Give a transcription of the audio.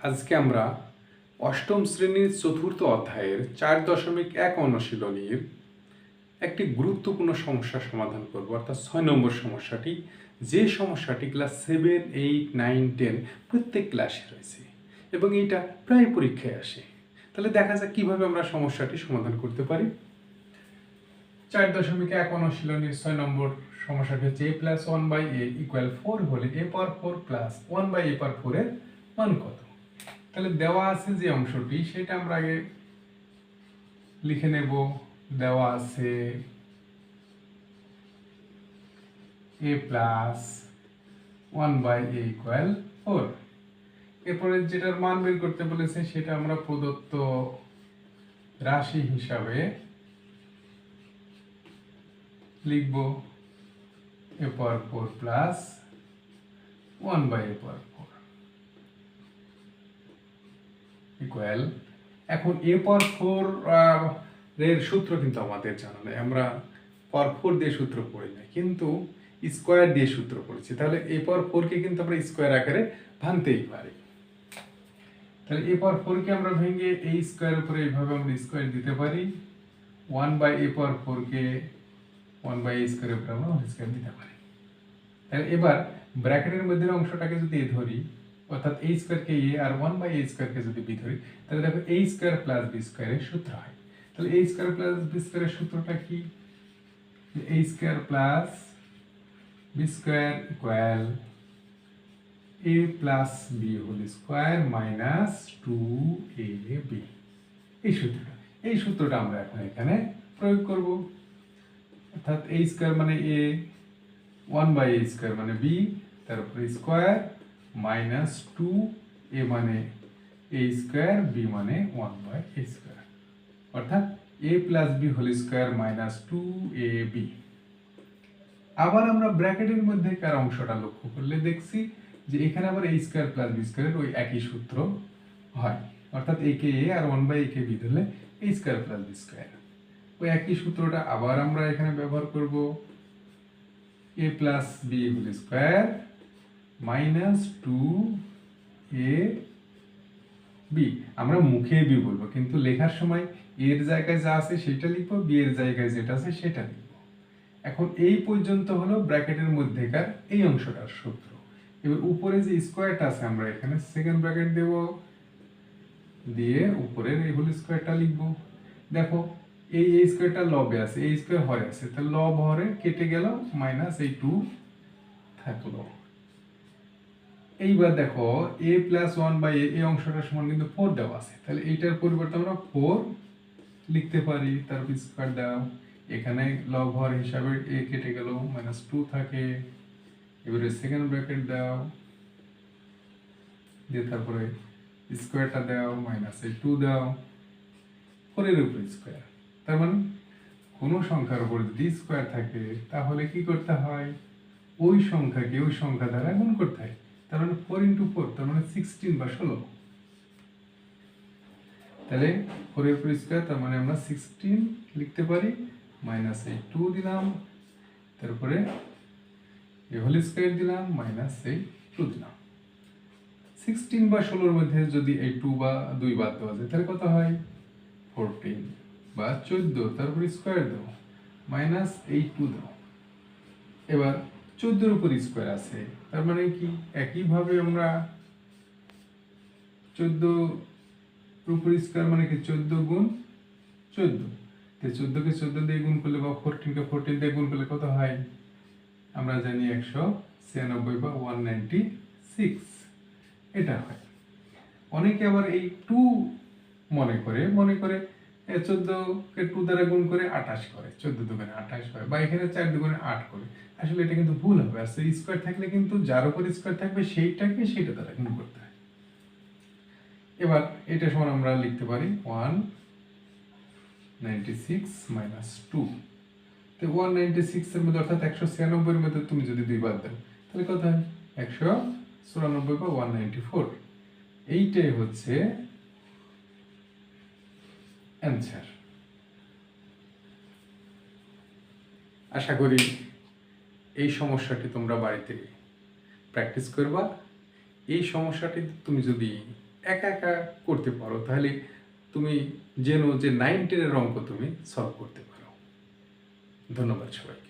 আজকে আমরা অষ্টম শ্রেণির চতুর্থ অধ্যায়ের চার দশমিক এক অনুশীলনীর একটি গুরুত্বপূর্ণ সমস্যা সমাধান করব, অর্থাৎ ছয় নম্বর সমস্যাটি। যে সমস্যাটি class seven, eight, nine, ten প্রত্যেক ক্লাসে রয়েছে এবং এইটা প্রায় পরীক্ষায় আসে। তাহলে দেখা যাক কীভাবে আমরা সমস্যাটি সমাধান করতে পারি। চার দশমিক এক অনুশীলনীর ছয় নম্বর সমস্যাটি হচ্ছে A plus one by A equal four হলে A power four plus one by A power ফোরের মান কত? তাহলে দেওয়া আছে যে অংশটি, সেটা আমরা আগে লিখে নেব। দেওয়া আছে A plus one by A equal four এরপরে যেটার মান বের করতে বলেছে, সেটা আমরা প্রদত্ত রাশি হিসাবে লিখব A power four plus one by A power four equal এখন এ পাওয়ার ফোর এর সূত্র কিন্তু আমাদের জানা নেই। আমরা পাওয়ার ফোর দিয়ে সূত্র পড়ি না কিন্তু স্কোয়ার দিয়ে সূত্র পড়েছি। তাহলে এ পাওয়ার ফোরকে কিন্তু আমরা স্কোয়ার আকারে ভাঙতেই পারি। তাহলে এ পাওয়ার ফোরকে আমরা ভেঙে এই স্কোয়ার উপরে এইভাবে আমরা স্কোয়ার দিতে পারি। ওয়ান বাই এ পাওয়ার ফোরকে ওয়ান বাই এ স্কোয়ারের উপরে আমরা স্কোয়ার দিতে পারি। তাহলে এবার ব্র্যাকেটের মধ্যে অংশটাকে যদি ধরি অর্থাৎ এই স্কোয়ারকে এ আর ওয়ান বাই এ স্কোয়ারকে যদি বি ধরি, তাহলে দেখো এই স্কোয়ার প্লাস বি স্কোয়ারের সূত্র হয়। তাহলে এই স্কোয়ার প্লাস বি স্কোয়ারের সূত্রটা কি? এই square plus B square equal A plus B whole square minus two A B এই সূত্রটা। এই সূত্রটা আমরা এখন এখানে প্রয়োগ করব। অর্থাৎ এ স্কোয়ার মানে A one by A square মানে বি তারপরে স্কোয়ার মাইনাস টু এ মানে এ স্কোয়ার বি মানে ওয়ান বাই এ স্কোয়ার অর্থাৎ A plus B whole square minus two A B আবার আমরা ব্র্যাকেটের মধ্যে কার অংশটা লক্ষ্য করলে দেখছি যে এখানে আবার এই স্কোয়ার প্লাস বি স্কোয়ারের ওই একই সূত্র হয়। অর্থাৎ এ কে এ আর ওয়ান বাই এ কে বি ধরলে এই স্কোয়ার প্লাস বি স্কোয়ার ওই একই সূত্রটা আবার আমরা এখানে ব্যবহার করব। A plus B whole square minus two A B. আমরা মুখে বি বলব, কিন্তু লেখার সময় এর জায়গায় যা আছে সেটা লিখব, বি এর জায়গায় যেটা আছে সেটা লিখব। এখন এই পর্যন্ত হলো ব্র্যাকেটের মধ্যেকার এই অংশটার সূত্র। এবার উপরে যে স্কোয়ারটা আছে, আমরা এখানে সেকেন্ড ব্র্যাকেট দেব, দিয়ে উপরের এই হোল স্কোয়ারটা লিখব। দেখো, এই এই স্কোয়ারটা লবে আছে এই স্কোয়ার হরে আছে তাহলে লব হরে কেটে গেল মাইনাস এই টু থাকল। এইবার দেখো এ প্লাস ওয়ান বাই এই অংশটার সমান কিন্তু ফোর দেওয়া আছে। তাহলে এইটার পরিবর্তে আমরা ফোর লিখতে পারি। তারপর স্কোয়ার দাও। এখানে লব হওয়ার হিসাবে এ কেটে গেল মাইনাস টু থাকে। এবারে সেকেন্ড ব্র্যাকেট দাও। দিয়ে তারপরে স্কোয়ারটা দাও মাইনাস এই টু দাও। ফোরের উপর স্কোয়ার তার মানে কোনো সংখ্যার উপর যদি স্কোয়ার থাকে, তাহলে কি করতে হয়? ওই সংখ্যাকে ওই সংখ্যা দ্বারা গুণ করতে হয়। তার মানে ফোর ইন্টু ফোর তার মানে সিক্সটিন বা ষোলো। তাহলে ফোরের উপর স্কোয়ার তার মানে আমরা সিক্সটিন লিখতে পারি মাইনাস এই টু দিলাম। তারপরে এই হোল স্কোয়ার দিলাম মাইনাস এই টু দিলাম। সিক্সটিন বা ষোলোর মধ্যে যদি এই টু বা দুই বাদ দেওয়া যায়, তাহলে কত হয়? ফোরটিন বা চোদ্দ তারপর স্কোয়ার দাও মাইনাস এই টু দাও এবার চোদ্দোর উপর স্কোয়ার আছে। তার মানে কি? একইভাবে আমরা চোদ্দ উপর স্কোয়ার মানে কি? চোদ্দ গুণ চোদ্দ। তো চোদ্দকে চোদ্দ দিয়ে গুণ করলে বা ফোরটিনকে ফোরটিন দিয়ে গুণ করলে কত হয়? আমরা জানি একশো ছিয়ানব্বই বা ওয়ান নাইনটি সিক্স এটা হয়। অনেকে আবার এই টু মনে করে মনে করে চোদ্দকে টু দ্বারা গুণ করে আঠাশ করে, চোদ্দ দুগুণে আঠাশ হয়, বা এখানে চার দুগুণে আট করে। আসলে এটা কিন্তু ভুল হবে, আর সেই স্কোয়ার থাকলে কিন্তু যার উপর স্কোয়ার থাকবে সেইটাকে সেইটা দ্বারা গুণ করতে হয়। এবার এটা সমান আমরা লিখতে পারি one ninety six minus two তো ওয়ান নাইনটি সিক্সের মধ্যে অর্থাৎ একশো ছিয়ানব্বইয়ের মধ্যে তুমি যদি দুই বাদ দাও, তাহলে কত হয়? একশো চুরানব্বই বা ওয়ান নাইনটি ফোর এইটাই হচ্ছে অ্যান্সার আশা করি এই সমস্যাটি তোমরা বাড়িতে প্র্যাকটিস করবা। এই সমস্যাটি তুমি যদি একা একা করতে পারো, তাহলে তুমি যেন যে নাইন টেনের অঙ্ক তুমি সলভ করতে পারো। ধন্যবাদ সবাইকে।